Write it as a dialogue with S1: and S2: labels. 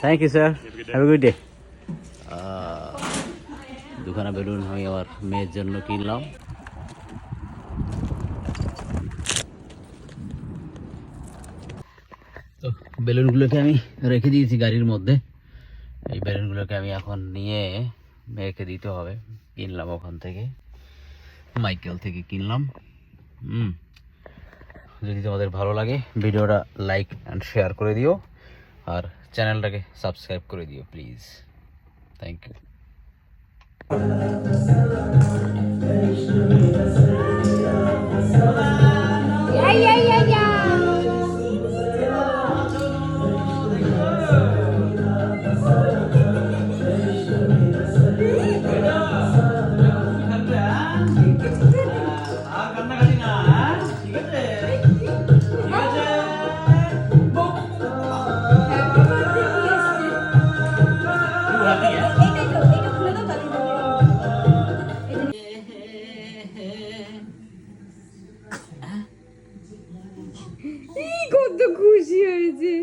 S1: Thank you sir have a good day দুখানা balloon আমি আমার মেয়ের জন্য কিনলাম। তো বেলুনগুলোকে আমি রেখে দিয়েছি গাড়ির মধ্যে। এই বেলুনগুলোকে আমি এখন নিয়ে মেয়েকে দিতে হবে। কিনলাম ওখান থেকে। মাইকেল থেকে কিনলাম। হুম। যদি তোমাদের ভালো লাগে ভিডিওটা লাইক অ্যান্ড শেয়ার করে দিও আর চ্যানেলটাকে সাবস্ক্রাইব করে দিও please thank you
S2: Ya, ya, এই কত খুশি হয়েছে।